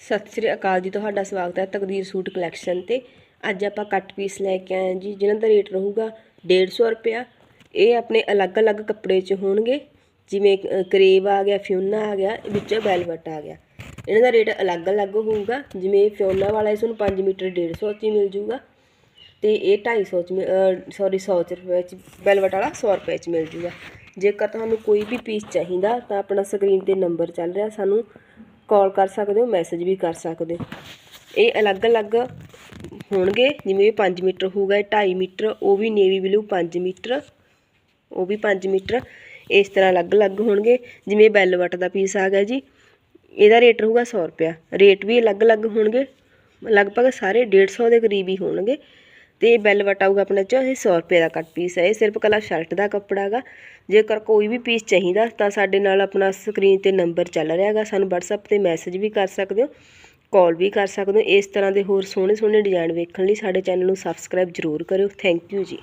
ਸਤਿ ਸ੍ਰੀ ਅਕਾਲ ਜੀ ਤੁਹਾਡਾ ਸਵਾਗਤ ਹੈ ਤਕਦੀਰ ਸੂਟ ਕਲੈਕਸ਼ਨ ਤੇ। ਅੱਜ ਆਪਾਂ ਕੱਟ ਪੀਸ ਲੈ ਕੇ ਆਏ ਜੀ ਜਿਨ੍ਹਾਂ ਦਾ ਰੇਟ ਰਹੂਗਾ 150 ਰੁਪਿਆ ਇਹ ਆਪਣੇ ਅਲੱਗ-ਅਲੱਗ ਕੱਪੜੇ 'ਚ ਹੋਣਗੇ ਜਿਵੇਂ ਅ, ਕਰੇਵ ਆ ਗਿਆ ਫਿਊਨਾ ਆ ਗਿਆ ਵਿੱਚ ਵੈਲਵਟ ਆ ਗਿਆ। ਇਹਨਾਂ ਦਾ ਰੇਟ ਅਲੱਗ-ਅਲੱਗ ਹੋਊਗਾ ਜਿਵੇਂ ਫਿਊਨਾ ਵਾਲਾ ਇਸ ਨੂੰ 5 ਮੀਟਰ 150 'ਚ ਹੀ ਮਿਲ ਜੂਗਾ। ਤੇ ਇਹ 250 ਚ ਸੌਰੀ 100 ਚ ਰੁਪਏ ਚ ਵੈਲਵਟ ਵਾਲਾ 100 ਰੁਪਏ ਚ ਮਿਲ ਜੂਗਾ। ਜੇਕਰ ਤੁਹਾਨੂੰ ਕੋਈ ਵੀ ਪੀਸ ਚਾਹੀਦਾ ਤਾਂ ਆਪਣਾ ਸਕਰੀਨ ਤੇ ਨੰਬਰ ਚੱਲ ਰਿਹਾ ਸਾਨੂੰ। ਕਾਲ ਕਰ ਸਕਦੇ ਹੋ ਮੈਸੇਜ ਵੀ ਕਰ ਸਕਦੇ ਹੋ। ਇਹ ਅਲੱਗ-ਅਲੱਗ ਹੋਣਗੇ, ਜਿਵੇਂ ਇਹ 5 ਮੀਟਰ ਹੋਊਗਾ, ਇਹ 2.5 ਮੀਟਰ, ਉਹ ਵੀ ਨੇਵੀ ਬਲੂ 5 ਮੀਟਰ, ਉਹ ਵੀ 5 ਮੀਟਰ। ਇਸ ਤਰ੍ਹਾਂ ਅਲੱਗ-ਅਲੱਗ ਹੋਣਗੇ, ਜਿਵੇਂ ਵੈਲਵਟ ਦਾ ਪੀਸ ਆ ਗਿਆ ਜੀ, ਇਹਦਾ ਰੇਟ ਰਹੂਗਾ 100 ਰੁਪਿਆ ਰੇਟ ਵੀ ਅਲੱਗ-ਅਲੱਗ ਹੋਣਗੇ, ਲਗਭਗ ਸਾਰੇ 150 ਦੇ ਕਰੀਬ ਹੀ ਹੋਣਗੇ। ਤੇ ਵੈਲਵਟ ਆਊਗਾ ਆਪਣਾ ਚ, ਇਹ 100 ਰੁਪਏ ਦਾ ਕੱਟ ਪੀਸ ਹੈ। ਇਹ ਸਿਰਫ ਕਲਾ ਸ਼ਰਟ ਦਾ ਕੱਪੜਾ ਹੈਗਾ। ਜੇਕਰ ਕੋਈ ਵੀ ਪੀਸ ਚਾਹੀਦਾ, ਤਾਂ ਸਾਡੇ ਨਾਲ ਆਪਣਾ ਸਕਰੀਨ ਤੇ ਨੰਬਰ ਚੱਲ ਰਿਹਾ ਹੈਗਾ। ਸਾਨੂੰ WhatsApp ਤੇ ਮੈਸੇਜ ਵੀ ਕਰ ਸਕਦੇ ਹੋ ਕਾਲ ਵੀ ਕਰ ਸਕਦੇ ਹੋ। ਇਸ ਤਰ੍ਹਾਂ ਦੇ ਹੋਰ ਸੋਹਣੇ ਸੋਹਣੇ ਡਿਜ਼ਾਈਨ ਵੇਖਣ ਲਈ ਸਾਡੇ ਚੈਨਲ ਨੂੰ ਸਬਸਕ੍ਰਾਈਬ ਜ਼ਰੂਰ ਕਰਿਓ। ਥੈਂਕ ਯੂ ਜੀ।